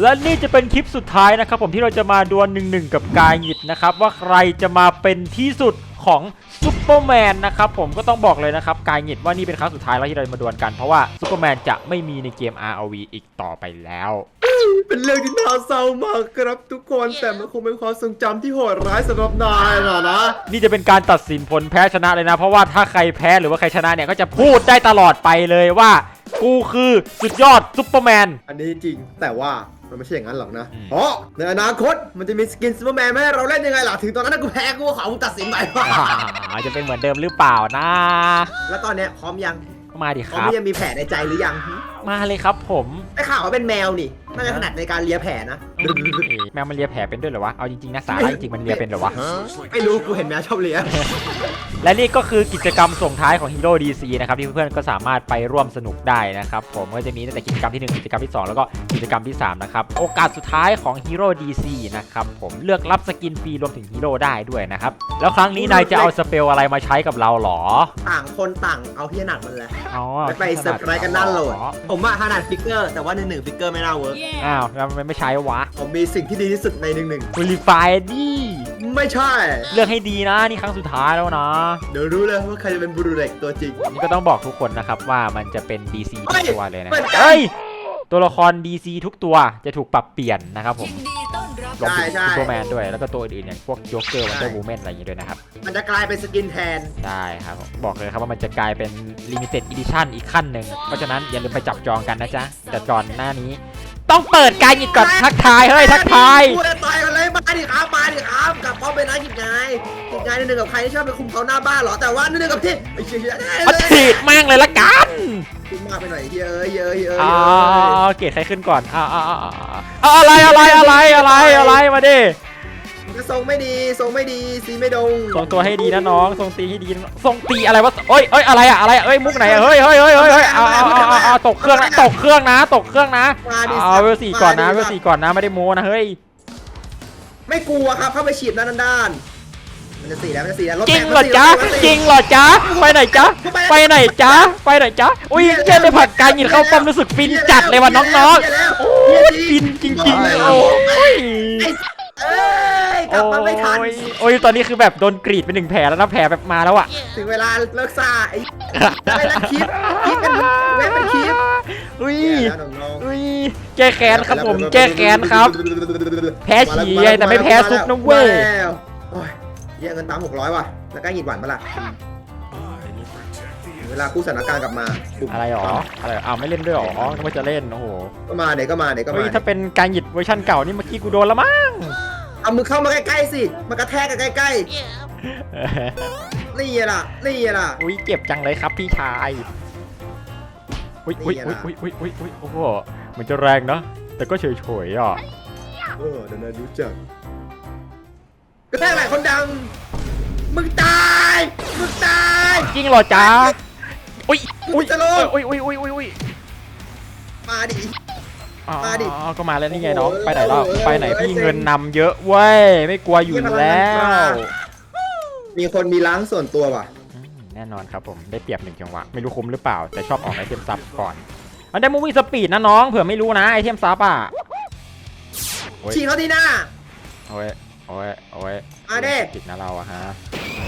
และนี่จะเป็นคลิปสุดท้ายนะครับผมที่เราจะมาดวลหนึ่งหนึ่งกับกายหยิดนะครับว่าใครจะมาเป็นที่สุดของซูเปอร์แมนนะครับผมก็ต้องบอกเลยนะครับกายหยิดว่านี่เป็นครั้งสุดท้ายแล้วที่เราจะมาดวลกันเพราะว่าซูเปอร์แมนจะไม่มีในเกม ROV อีกต่อไปแล้ว เป็นเรื่องที่น่าเศร้ามากครับทุกคนแต่มันคงเป็นความทรงจำที่โหดร้ายสำหรับนายนะนะ นี่จะเป็นการตัดสินผลแพ้ชนะเลยนะ เพราะว่าถ้าใครแพ้หรือว่าใครชนะเนี่ยก็จะพูดได้ตลอดไปเลยว่า กูคือสุดยอดซุปเปอร์แมน อันนี้จริงแต่ว่ามันไม่ใช่อย่างนั้นหรอกนะอืม เพราะในอนาคตมันจะมีสกินซูเปอร์แมนมาให้เราเล่นยังไงล่ะ ถึงตอนนั้นนะกูแพ้กูก็ขอมึงตัดสินไปว่าอ่าจะเป็นเหมือนเดิมหรือเปล่านะแล้วตอนเนี้ยพร้อมยัง มาดิพคร้อมรับ ที่จะมีแผลในใจหรือยังมาเลยครับผมได้ข่าวว่าเป็นแมวนี่ น่าจะถนัดในการเลียแผลนะ แมวมันเลียแผลเป็นด้วยเหรอวะ เอาจริงๆนะสาระจริงๆมันเลียเป็นเหรอวะ ไม่รู้กูเห็นแมวชอบเลีย และนี่ก็คือกิจกรรมส่งท้ายของ Hero DC นะครับที่เพื่อนๆก็สามารถไปร่วมสนุกได้นะครับผมก็จะมีตั้งแต่กิจกรรมที่ 1 กิจกรรมที่ 2 แล้วก็กิจกรรมที่ 3 นะครับ โอกาสสุดท้ายของ Hero DC นะครับผมเลือกรับสกินฟรีรวมถึงฮีโร่ได้ด้วยนะครับ แล้วครั้งนี้นายจะเอาสเปลอะไรมาใช้กับเราหรอ ต่างคนต่างเอาที่ถนัดมันแหละอ๋อไปไปเซอร์ไพรส์กันนั่นโหลด ผมว่าถนัดฟิกเกอร์แต่ว่าหนึ่งหนึ่งฟิกเกอร์ไม่น่าเวิร์กอ้าวแล้วมันไม่ใช้วะผมมีสิ่งที่ดีที่สุดในหนึ่งหนึ่งคุริฟายดิไม่ใช่ เลือกให้ดีนะนี่ครั้งสุดท้ายแล้วนะเดี๋ยวรู้เลยว่าใครจะเป็นบูรูเด็กตัวจริงนี่ก็ต้องบอกทุกคนนะครับว่ามันจะเป็น DC ทุเฮ้กยตัวเลยนะเหมือนกันเฮ้ยตัวละคร DC ทุกตัวจะถูกปรับเปลี่ยนนะครับผมยินดีต้อนรับรวมถึงใช่ซูใช่เปอร์แมนด้วยแล้วก็ตัวอื่นๆอย่างพวกโจ๊กเกอร์วันเดอร์วูแมนอะไรอย่างงี้ด้วยนะครับ มันจะกลายเป็นสกินแทน ใช่ครับผมบอกเลยครับว่ามันจะกลายเป็น Limited Edition อีกขั้นหนึ่ง เพราะฉะนั้นอย่าลืมไปจับจองกันนะจ๊ะ แต่ก่อนหน้านี้ ต้องเปิดการหยิบก่อนทักทายเฮ้ยทักทายพูดต่อยกันเลยมาดิครับมาดิครับกลับป้อมไปนะหยิบไงหยิบไงหนึ่งกับใครที่ชอบไปคุมเขาหน้าบ้านเหรอแต่ว่าหนึ่งกับพี่ไอ้เชี่ยเชี่ยมาฉีดแม่งเลยละกันขึ้นมากไปหน่อยเฮ้ยเฮ้ยเฮ้ยอ่าเกรดใครขึ้นก่อนอ่าอ่าอ่าอ่าอะไรอะไรอะไรอะไรอะไรมาดิก็ ทรงไม่ดีทรงไม่ดีสีไม่ดงทรงตัวให้ดีนะน้องทรงตีให้ดีนะทรงตีอะไรวะเอ้ยเอ้ยอะไรอะอะไรอะเอ้ยมุกไหนอะเฮ้ยเฮ้ยเฮ้ยเฮ้ยเฮ้ยเอาเอาเอาเอาเอาตกเครื่องนะตกเครื่องนะตกเครื่องนะมาดิเอาเวลสี่ก่อนนะเวลสี่ก่อนนะไม่ได้โม้นะเฮ้ยไม่กลัวครับเข้าไปฉีดด้านด้านมันจะสีแล้วมันจะสีแล้วจริงเหรอจ๊ะจริงเหรอจ๊ะไปไหนจ๊ะไปไหนจ๊ะไปไหนจ๊ะอุ้ยเจ๊ได้ผัดการหยิบเข้าป้อมรู้สึกฟินจัดเลยว่ะน้องๆโอ้ยฟินจริงๆโอ้ยเอ้ย กลับมาไม่ทัน โอ้ยโอ้ยตอนนี้คือแบบโดนกรีดไปหนึ่งแผลแล้วนะแผลแบบมาแล้วอะถึงเวลาเลิกซ่าไอ้ไปแล้วคลิปคลิปเป็นเว็บเป็นคลิปอุ้ยแย่แล้วน้องๆอุ้ยแก้แค้นครับผม แก้แค้นครับ แพ้ฉี่ไงแต่ไม่แพ้ซุปนะเว้ยมาแล้วโอ้ยเยี่ยเงินตามหกร้อยว่ะแล้วก็หยิบหวานปะล่ะถึงเวลากู้สถานการณ์กลับมาปุ๊บอะไรหรออะไรอ้าวไม่เล่นด้วยหรอก็ไม่จะเล่นโอ้โหก็มาเดี๋ยวก็มาเดี๋ยวก็เฮ้มายถ้าเป็นการหยิบเวอร์ชันเก่านี่เมื่อกี้กูโดนแล้วมั้ง เอามือเข้ามาใกล้ๆสิมากระแทกกันใกล้ๆนี่ล่ะนี่ล่ะ อุ้ยเจ็บจังเลยครับพี่ชายอุ้ยอุ้ยนี่อุ้ยไงล่ะ อุ้ยอุ้ยอุ้ยอุ้ยโอ้โหเหมือนจะแรงนะแต่ก็เฉยเฉยๆอะเออเดี๋ยวนายรู้จักกระแทกไหลคนดัง มึงตายมึงตาย จริงเหรอจ๊ะอุ้ยอุ้ยจะลง อุ้ยอุ้ยอุ้ยอุ้ยอุ้ยมาดิ อ๋อมาดิก็มาแล้วนี่ไงน้องโอ้โหไปไหนแล้วเออไปไหนพี่เออเงินนำเยอะเว้ย ไม่กลัวอยู่เยี่ยมแล้วพลังงานมามีคนมีล้างส่วนตัวว่ะอืมแน่นอนครับผม ได้เปรียบหนึ่งจังหวะ ไม่รู้คุ้มหรือเปล่า แต่ชอบออกไอเทมซับก่อนมันได้มูวิ่งสปีดนะน้อง เผื่อไม่รู้นะไอเทมซับอะโอ้ยฉีกเขาที่หน้า โอ้ย โอ้ย โอ้ยมาดิติดนะเราอะฮะ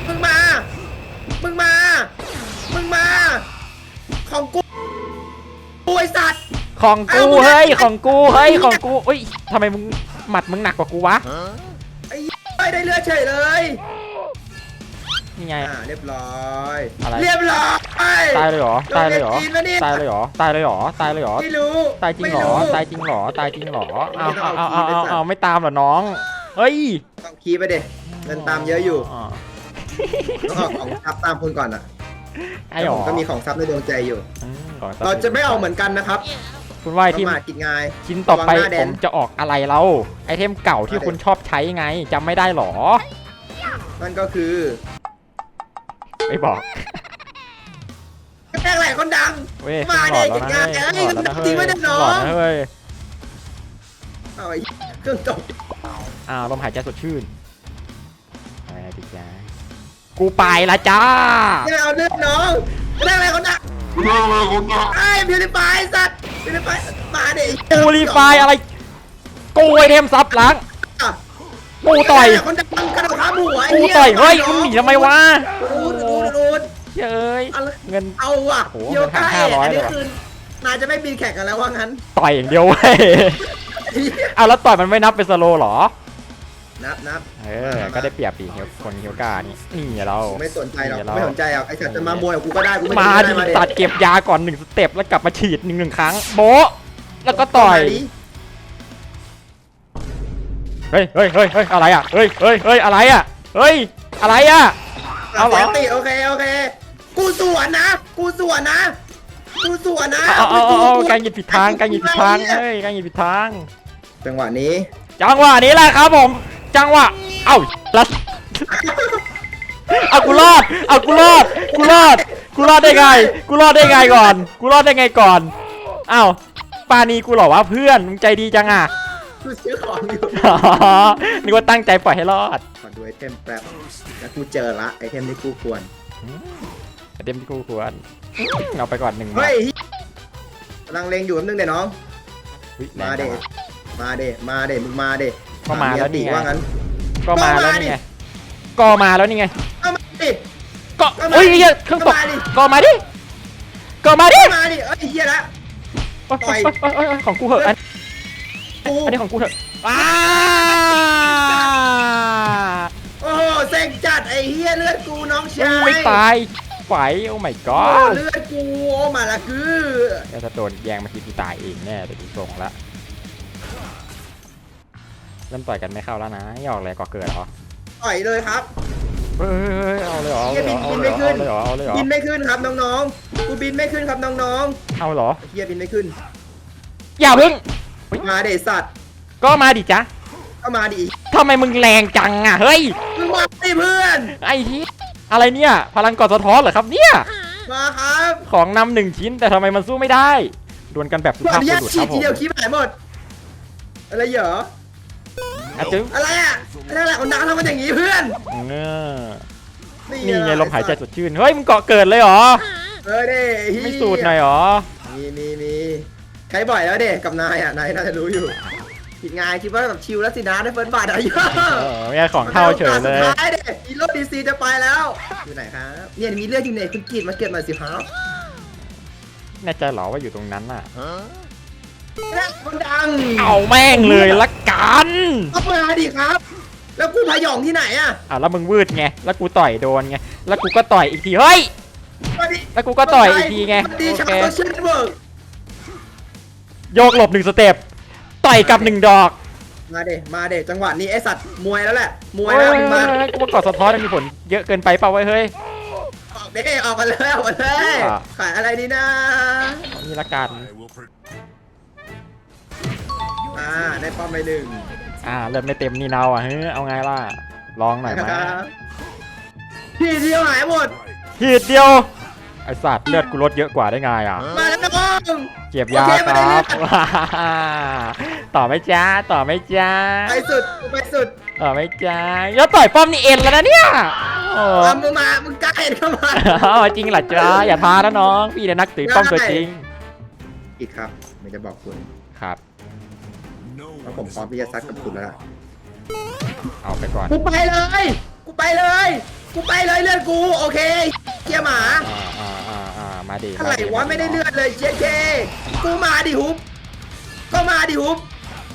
มึงมา มึงมา มึงมา ของกูกูไอสัตว์ ของกูเอามึงเฮ้ยได้ของกูเฮ้ยของกูอุ้ยทำไมมึงหมัดมึงหนักกว่ากูวะไม่ได้เลือดเฉยเลยนี่ไงอ่าเรียบร้อยอะไรเรียบร้อยตายเลยเหรอตายเลยเหรอโรงเรียนจีนปะเนี่ยตายเลยเหรอตายเลยเหรอตายเลยเหรอไม่รู้ตายจริงเหรอไม่ตายจริงเหรอตายจริงเหรอเอาไม่ต้เอาองเอาเอาเอาคีย์ไปเอาสัตว์ไม่ตามเหรอน้องเฮ้ยต้องคีย์ไปเด็เงินตามเยอะอยู่อ๋อต้องออกของซับตามคนก่อนอะไอ้หรผอมก็มีของซับในดวงใจอยู่อืมก่อนเราจะไม่เอาเหมือนกันนะครับ คุณว่าไอปทีมระมาทกินง่าย ชิ้นต่อไประวังหน้าแดผน มจะออกอะไรเราไอเทมเก่าที่มาดิคุณชอบใช้ไงจำไม่ได้หรอ นั่นก็คือไม่บอกกระแทกไหลคนดัง เว้ยมาหลดิอดแล้วนะกินงานเฮ้ยหลอดแล้วนะจริงไม่ได้น้อง หลอดนะเฮ้ยเอาไอ้เครื่องจบอ้าวลมหายใจสดชื่นอะไรนะพี่จ้ากูไปละจ้า ไม่เอาเลือดน้องกระแทกไหลคนดังกระแทกไหลคนดัง ไอ้พิวริฟายสัตว์ พิวริฟายมาดิกูรีไฟอะไรกูไอเทมซับล้างอะกูต่อย คนจะปังกระโดดขาหมูไอ้กูเหี้ยต่อยเฮ้ยมึงหนีทำไมวะดูดดูดดูดเย้ยอะไรเงิน เอาว่ะโอ้โหโยก้ามันหัก500อันนี้เลยว่ะคือนายจะไม่บินแข่งกันแล้วว่างั้นต่อยอย่างเดียวเว้ยเอาแล้วต่อยมันไม่นับเป็นสโลว์เหรอ นับนับเออ ก็ได้เปรียบปีเฮียวคนเฮียวกานี่นี่เราไม่สนใจหรอกนี่เราไม่สนใจหรอกไอ้สัตว์จะมามวยกับกูก็ได้กูไม่มาได้ดิมาดิตัดเก็บยาก่อนหนึ่งสเต็ปแล้วกลับมาฉีดหนึ่งหนึ่งครั้งโบ๊ะแล้วก็ต่อยมาดิเฮ้ยเฮ้ยเฮ้ยเฮ้ยอะไรอะเฮ้ยเฮ้ยเฮ้ยอะไรอะเฮ้ยอะไรอะเอาเหรอสียงติโอเคโอเคกูสวนนะ กูสวนนะกูสวนนะเอาเอาเอาเอากูการหยิบผิดทางการหยิบผิดทางเฮ้ยการหยิบผิดทาง จังหวะนี้จังหวะนี้แหละครับผม จังหวะเอ้าลัดเอากูรอดเอากูรอดกูรอดกูรอดได้ไงกูรอดได้ไงก่อน กูรอดได้ไงก่อนเอ้าปานีกูเหรอวะเพื่อนมึงใจดีจังอะกูซื้อของอยู่อ๋อนึกว่าตั้งใจปล่อยให้รอดขอดูไอเทมแป๊บแล้วกูเจอละไอเทมที่กูควรเต็มที่กูควรเอาไปก่อนหนึ่งเฮ้ยกำลังเลงอยู่แป๊บนึงเดี๋ยวน้องอุ๊ยแรมางเดจังวะมาเดมาเดมึงมาเด ก็มาแล้วนี่ไงว่างั้น ก็มาแล้วนี่ไงก็มาแล้วนี่ไงก็มาดิก็ก็มาเฮ้ยดิเหี้ยเครื่องตกก็มาดิก็มาดิก็มาดิก็มาดิเอ้ยเฮียละต่อยเอ้ยเอ้ยเอ้ยของกูเหอะอันกูอันนี้ของกูเถอะอ้าโอ้โหเซ็งจัดไอเฮียเลือดกูน้องมึชางยไม่ตายไหวโอ้ my โอ้ god เลือดกูโอ้มาละคือแล้วถ้าโดนแยงมาทีกูตายเองแน่แต่ดูทรงละ เริ่มต่อยกันไม่เข้าแล้วนะหยอกเลยก่อเกิดเหรอต่อยเลยครับเฮ้ยเฮ้ยเฮ้ยเอาเลยเหรอเอาเลยเหรอเอาเลยเหรอเอาเลยเหรอเอาเลยเหรอบินไม่ขึ้นครับน้องๆ กูบินไม่ขึ้นครับน้องเอาเหรอๆเฮียบินไม่ขึ้น อย่าพึ่งมาเดสัตว์ก็มาดิจ๊ะก็มาดิทำไมมึงแรงจังอะเฮ้ยมึงมาดิเพื่อน ไอ้ที่อะไรเนี่ยพลังกอดสะท้อนเหรอครับเนี่ยมาครับของนำหนึ่งชิ้นแต่ทำไมมันสู้ไม่ได้ดวลกันแบบสุขอภาอพนุบุญาตรุษฉีครัดบผทีมเดียวคลิปหายหมด อะไรเหรอ อาจึงอะไรอะนั่นแหละคนดังทำมันอย่างนี้เพื่อนเออนี่ไงลมหายใจสดชื่น เฮ้ยมึงเกาะเกิดเลยเหรอ เออเด้ไม่สูดหน่อยเหรอ มีมีมีใช้บ่อยแล้วเด้กับนายอะนายน่าจะรู้อยู่ผิดงานคิดว่าแบบชิลแล้วสินะได้เฟิร์นบาทอะไรเยอะเออไม่ใช่ของเท่าเฉยเลยสุดท้ายเด้ฮีโร่ดีซีจะไปแล้ว อยู่ไหนครับ เนี่ยมีเลือดอยู่เนี่ยคุณกรีดมาเก็บหน่อยสิครับแน่ใจเหรอว่าอยู่ตรงนั้นน่ะ เนี่ยคนดังเอาแม่งเลยละกันก็มาดิครับ แล้วกูพยองที่ไหนอะอะแล้วมึงวืดไงแล้วกูต่อยโดนไงแล้วกูก็ต่อยอีกทีเฮ้ยมาดิแล้วกูก็ต่อยอีกทีไงมันดีโอชาเคโตชินเบิร์กโยกหลบหนึ่งสเต็ปต่อยกลับหนึ่งดอกมาเดมาเดจังหวะนี้ไอสัตว์มวยแล้วแหละ มวยโอ้แล้วยมึงมากูว่ากอดสะท้อนมันมีผลเยอะเกินไปเปล่าไว้ยเฮ้ย ออกเด้ออกมาเลยออกมาเลยอะ ขายอะไรดีนะเอานี่ละกัน อ่าได้ป้อมไปหนึ่งอ่าเริ่มไม่เต็มนี่เนาอะเฮ้ยเอาไงล่ะลองหน่อยไหมครับพี่เดียวหายหมดขีดเดียวไอสัตว์เลือดกูลดเยอะกว่าได้ไงอะมาแล้วน้องเก็บยาโอเคคไม่ได้รับเลือดต่อไหม่จ้าต่อไหม่จ้าไปสุดไปสุดต่อไหม่จ้าแล้วต่อยป้อมนี่เอ็นแล้วนะเนี่ยโอ้มามึงมามึงกล้าเห็นเข้ามาเอาจริงเหรอจ้าอย่าท้านะน้อง พี่เนี่ยนักตือป้อมตัวจริงอีกครับไม่จะบอกคุณครับเพ ราะผมพร้อมที่จะซัดกับคุณแล้วล่ะเอาไปก่อนกูไปเลย กูไปเลย กูไปเลยเลือดกู โอเคเกียหมา อ่าอ่าอ่าอ่ามาดิอะไราดิวะไม่ได้เลือดเลยเจ๊เจกูมาดิฮุบก็มาดิฮุบ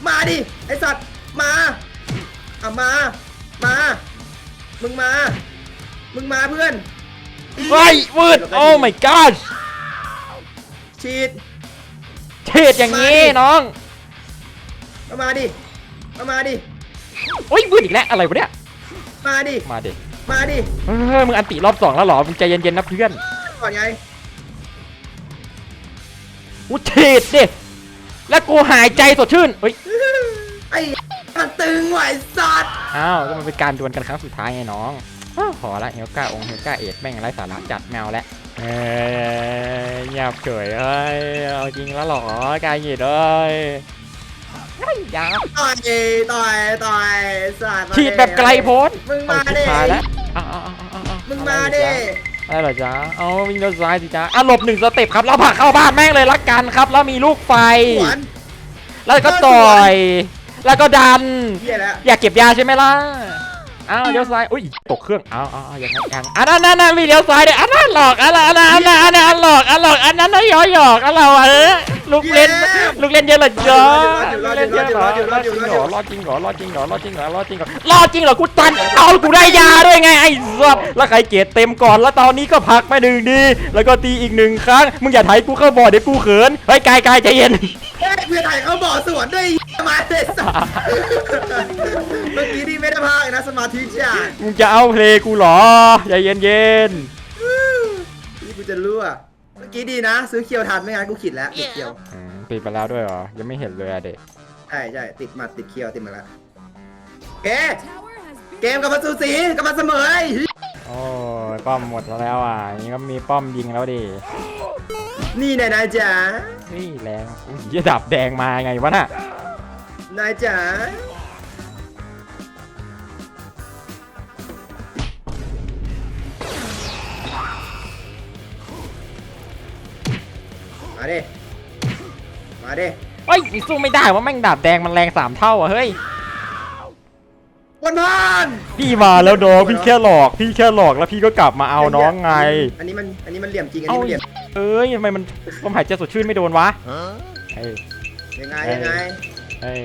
มาดิไอสัตว์มาอะมา มา มึงมา มึงมาเพื่อนเฮ้ยวืดโอ้ my god ฉีดเทศอย่างนี้มาดิน้อง ก็มาดิก็มาดิอุ้ยวืดอีกแล้วอะไรวะเนี่ย มาดิ มาดิมาดิ เฮ้ยมึงอันติรอบสองแล้วเหรอ มึงใจเย็นๆนะเพื่อนก่อนไงกูเทศดิแล้วกูหายใจสดชื่นเฮ้ย ไอ้มันตึงไหวะไอ้สัตว์อ้าวก็มันเป็นการดวลกันครั้งสุดท้ายไงน้องอ้าวพอละเฮลก้าองค์เฮลก้าเอ็ดแม่งไร้สาระจัดแมวแล้วเอ้ยเงียบเฉยเอ้ยเอาจริงแล้วเหรอกายหยิดเอ้ยเฮ้ ยอยาต่อยต่อยต่อยสัตว์าฉีดแบบไกลโพ้นมึงเอามาชิบดิหายแล้วอ้าวอ้าวอ้าวอ้าวอ้าวมึงมาดิอะไรเหรอจ๊ะเอาวิ่งโดนซ้ายสิจ๊ะอะหลบหนึ่งสเต็ปครับแล้วผลักเข้าบ้านแม่งเลยละกันครับ แล้วมีลูกไฟหวานแล้วก็ต่อย แล้วก็ดันเฮียแล้วอยากเก็บยาใช่ไหมล่ะอ้าวเลี้ยวซ้ายอุ้ยตกเครื่องอ้าวอ้าวอ้าวยังไงยังอันนั้นนั่นนั่นมีเลี้ยวซ้ายด้วยอันนั้นหลอกอันนั้นอันนั้นอันนั้นอันนั้นหลอกอันหลอกอันนั้นน่ะหยอกหยอกอันเราอะเออลูกเล่น ลูกเล่นเยอะเหรอจ๊ะลูกเล่นเยอะเหรอรอดจริงเหรอรอดจริงเหรอรอดจริงเหรอรอดจริงเหรอรอดจริงเหรอรอดจริงเหรอกูตันเอากูได้ยาด้วยไงไอ้สัสแล้วใครเกรดเต็มก่อนแล้วตอนนี้ก็พักมาหนึ่งดี แล้วก็ตีอีกหนึ่งครั้งมึงอย่าไถกูเข้าบ่อเดี๋ยวกูเขินเฮ้ยกายกายใจเย็นเฮ้ยเพื่อนไทยเขาบอกสวนด้วยสมาธิสัตว์เมื่อกี้นี่ไม่ได้พากนะสมาธิจ้ามึงจะเอาเพลงกูเหรอใจเย็นเย็นนี่กูจะรั่วเมื่อกี้ดีนะ ซื้อเคียวทันไม่งั้นกูขิดแล้วเคียว ๆอืมปิดไปแล้วด้วยเหรอ ยังไม่เห็นเลยอะเด็กใช่ใช่ติดหมัดติดเคียวติดมาแล้วเกเกมกับมาสูสีกับมาเสมอไอ้เหี้ยโอ้ยป้อมหมดแล้วอะนี่ก็มีป้อมยิงแล้วดินี่นายนายจ๋าเฮ้ยแรงอุ้ยจะดับแดงมาไงวะน่ะนายจ๋า มาดิ มาดิเฮ้ยสู้ไม่ได้ว่าแม่งดาบแดงมันแรงสามเท่าอะเฮ้ยวันพานพี่มาแล้วน้องพี่แค่หลอก พี่แค่หลอกแล้วพี่ก็กลับมาเอาน้องไง อันนี้มันอันนี้มันเหลี่ยมจริงอันนี้มันเหลี่ยมเอ้ยทำไมมันลมหายใจสดชื่นไม่โดนวะเฮ้ยยังไงยังไงเฮ้ย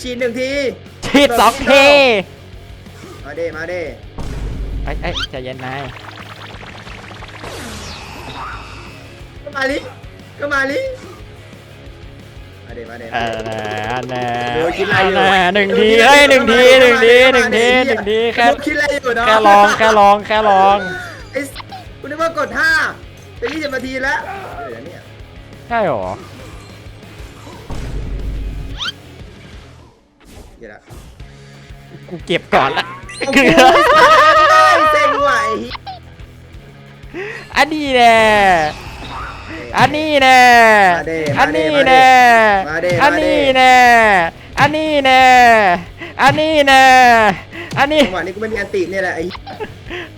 ฉีดหนึ่งทีฉีดสองเทมาเด้มาเด้ไอ้ไอ้ยใจเย็นนายก็มาลิก็มาลิ มาเด้มาเด้เออนะอันน่ะเดี๋ยวคิดอะไรอยู่อันน่ะหนึ่งทีเฮ้ยหนึ่งทีหนึ่งทีหนึ่งทีหนึ่งทีแค่คิดอะไรอยู่เนาะแค่ลองแค่ลองแค่ลองไอ้สคุณนึกว่ากดห้าเป็นยี่สิบนาทีแล้วเดี๋ยวเนี่ยใช่หรอเดี๋ยวละกูเก็บก่อนละโอ้โหเซ็งไหวอันนี้แน่ อันนี้แน่มาเด้อันนี้แน่มาเด้อันนี้แน่ อันนี้แน่ อันนี้แน่ อันนี้จังหวะนี้กูไม่มีอันติเนี่ยแหละไอ้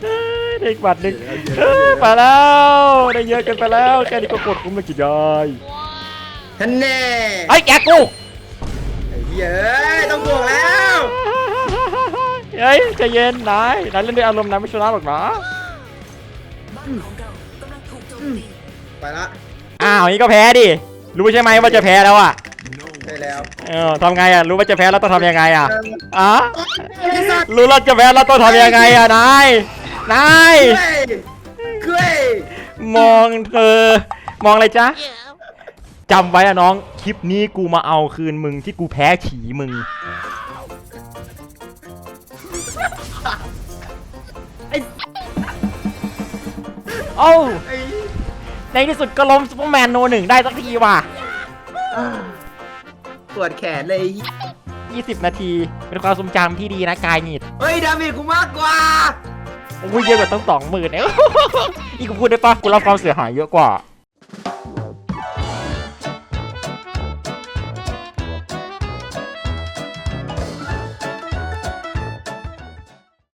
เอ้ยได้อีกบัตรหนึ่งเอ้ยมาแล้วได้เยอะเกันไปแล้วแค่นี้ก็กดคุ้มเลยกี่ยายท่านแน่ไอ้ยแกกูไอ้เหี้ยเอ้ยต้องบวกแล้วเฮ้ยใจเย็นนายนายเล่นด้วยอารมณ์นายไม่ชนะหรอกนะไปละ อ้าวนี่ก็แพ้ดิ รู้ใช่ไหมว่าจะแพ้แล้วอะ ได้แล้วเออทำไงอะ รู้ว่าจะแพ้แล้วต้องทำยังไงอะอะไอ้สัตว์รู้แล้วจะแพ้แล้วต้องทำยังไงอะนาย นาย เฮ้ยเฮ้ยมองเธอ มองอะไรจ๊ะจำไว้อะน้อง คลิปนี้กูมาเอาคืนมึงที่กูแพ้ฉีมึงโอ้า ไอ้ ในที่สุดก็ล้มซูเปอร์แมนโนหนึ่งได้สักทีว่ะปวดแขนเลยไอ้เหี้ย20 นาที เป็นความทรงจำที่ดีนะกายนิดเฮ้ยดาเมจกูมากกว่า โอ้ยเยอะกว่าต้องสองหมื่นเอ้ย อีกกูพูดได้ปะกูรับความเสียหายเยอะกว่า